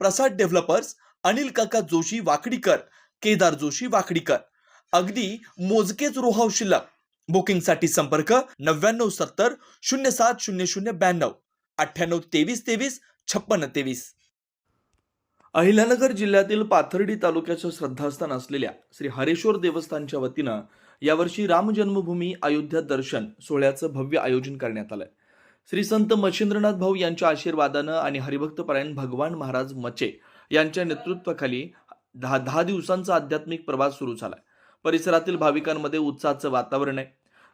प्रसाद developers Anil काका जोशी वाकडीकर केदार जोशी वाकडीकर. अगदी मोजकेच रोहाव शिल्लक. बुकिंगसाठी संपर्क नव्याण्णव सत्तर शून्य सात शून्य शून्य ब्याण्णव. अठ्ठ्याण्णव तेवीस तेवीस छप्पन्न तेवीस. अहिल्यानगर जिल्ह्यातील पाथर्डी तालुक्याचं श्रद्धास्थान असलेल्या श्री हरेश्वर देवस्थानच्या वतीनं यावर्षी राम जन्मभूमी अयोध्या दर्शन सोहळ्याचं भव्य आयोजन करण्यात आलंय. श्री संत मच्छिंद्रनाथ भाऊ यांच्या आशीर्वादानं आणि हरिभक्तपरायण भगवान महाराज मचे यांच्या नेतृत्वाखाली दहा दहा दिवसांचा आध्यात्मिक प्रवास सुरू झाला. परिसरातील भाविकांमध्ये उत्साहाचं वातावरण आहे.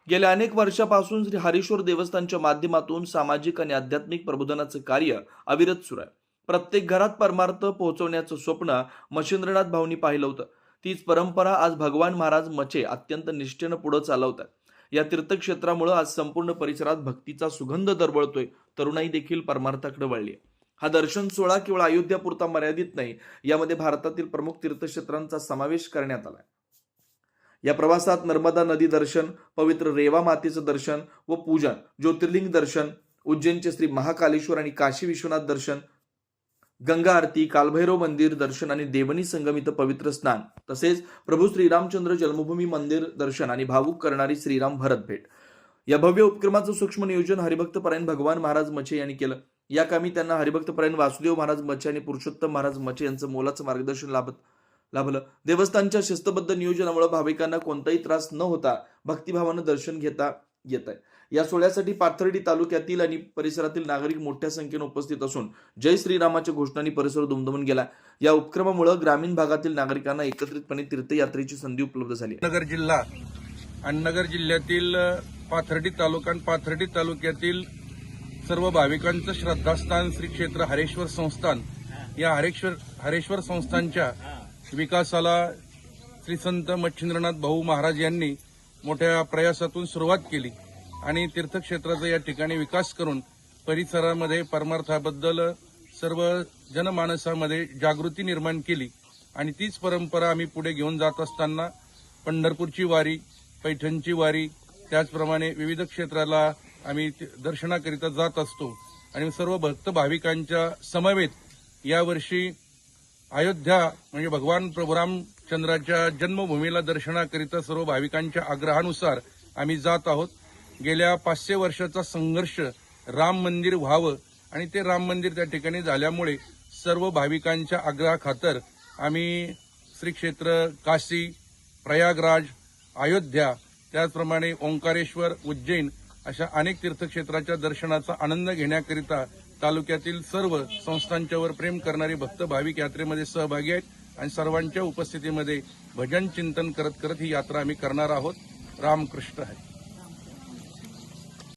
गेल्या अनेक वर्षापासून श्री हरिश्वर देवस्थानच्या माध्यमातून सामाजिक आणि आध्यात्मिक प्रबोधनाचं कार्य अविरत सुरू आहे. प्रत्येक घरात परमार्थ पोहोचवण्याचं स्वप्न मच्छिंद्रनाथ भाऊनी पाहिलं होतं. तीच परंपरा आज भगवान महाराज मचे अत्यंत निष्ठेनं पुढे चालवतात. या तीर्थक्षेत्रामुळे आज संपूर्ण परिसरात भक्तीचा सुगंध दरवळतोय. तरुणाई देखील परमार्थाकडे वळली हा दर्शन सोहळा केवळ अयोध्यापुरता मर्यादित नाही यामध्ये भारतातील प्रमुख तीर्थक्षेत्रांचा समावेश करण्यात आला या प्रवासात नर्मदा नदी दर्शन पवित्र रेवा मातेचं दर्शन व पूजन ज्योतिर्लिंग दर्शन उज्जैनचे श्री महाकालेश्वर आणि काशी विश्वनाथ दर्शन गंगा आरती कालभैरव मंदिर दर्शन आणि देवनी संगम इथं पवित्र स्नान तसेच प्रभू श्रीरामचंद्र जन्मभूमी मंदिर दर्शन आणि भावुक करणारी श्रीराम भरत भेट. या भव्य उपक्रमाचं सूक्ष्म नियोजन हरिभक्तपरायण भगवान महाराज मचे यांनी केलं. या कामी त्यांना हरिभक्तपरायण वासुदेव महाराज मचे आणि पुरुषोत्तम महाराज मचे यांचं मोलाचं मार्गदर्शन लाभत लाभलं. देवस्थानच्या शिस्तबद्ध नियोजनामुळे भाविकांना कोणताही त्रास न होता भक्तिभावानं दर्शन घेता येत आहे या सोहळ्यासाठी पाथर्डी तालुक्यातील आणि परिसरातील नागरिक मोठ्या संख्येने उपस्थित असून जय श्रीरामाच्या घोषणांनी परिसर दुमदमून गेला. या उपक्रमामुळे ग्रामीण भागातील नागरिकांना एकत्रितपणे तीर्थयात्रेची संधी उपलब्ध झाली नगर जिल्हा आणि नगर जिल्ह्यातील पाथर्डी तालुका आणि पाथर्डी तालुक्यातील सर्व भाविकांचं श्रद्धास्थान श्री क्षेत्र हरेश्वर संस्थान या हरेश्वर हरेश्वर संस्थानच्या विकासाला श्री संत मच्छिंद्रनाथ भाऊ महाराज यांनी मोठ्या प्रयासातून सुरुवात केली. आणि तीर्थक्षेत्राचा या ठिकाणी विकास करून परिसरामध्ये परमार्थाबद्दल सर्व जनमानसामध्ये जागृती निर्माण केली. आणि तीच परंपरा आम्ही पुढे घेऊन जात असताना पंढरपूरची वारी पैठणची वारी त्याचप्रमाणे विविध क्षेत्राला आम्ही दर्शनाकरिता जात असतो. आणि सर्व भक्त भाविकांच्या समवेत यावर्षी अयोध्या म्हणजे भगवान प्रभुरामचंद्राच्या जन्मभूमीला दर्शनाकरिता सर्व भाविकांच्या आग्रहानुसार आम्ही जात आहोत. गेल्या पाचशे वर्षाचा संघर्ष राम मंदिर व्हावं आणि ते राम मंदिर त्या ठिकाणी झाल्यामुळे सर्व भाविकांच्या आग्रहाखातर आम्ही श्री क्षेत्र काशी प्रयागराज अयोध्या त्याचप्रमाणे ओंकारेश्वर उज्जैन अशा अनेक तीर्थक्षेत्राच्या दर्शनाचा आनंद घेण्याकरिता तालुक्यातील सर्व संस्थांच्यावर प्रेम करणारे भक्त भाविक यात्रेमध्ये सहभागी आहेत आणि सर्वांच्या उपस्थितीमध्ये भजन चिंतन करत करत ही यात्रा आम्ही करणार आहोत. रामकृष्ण आहे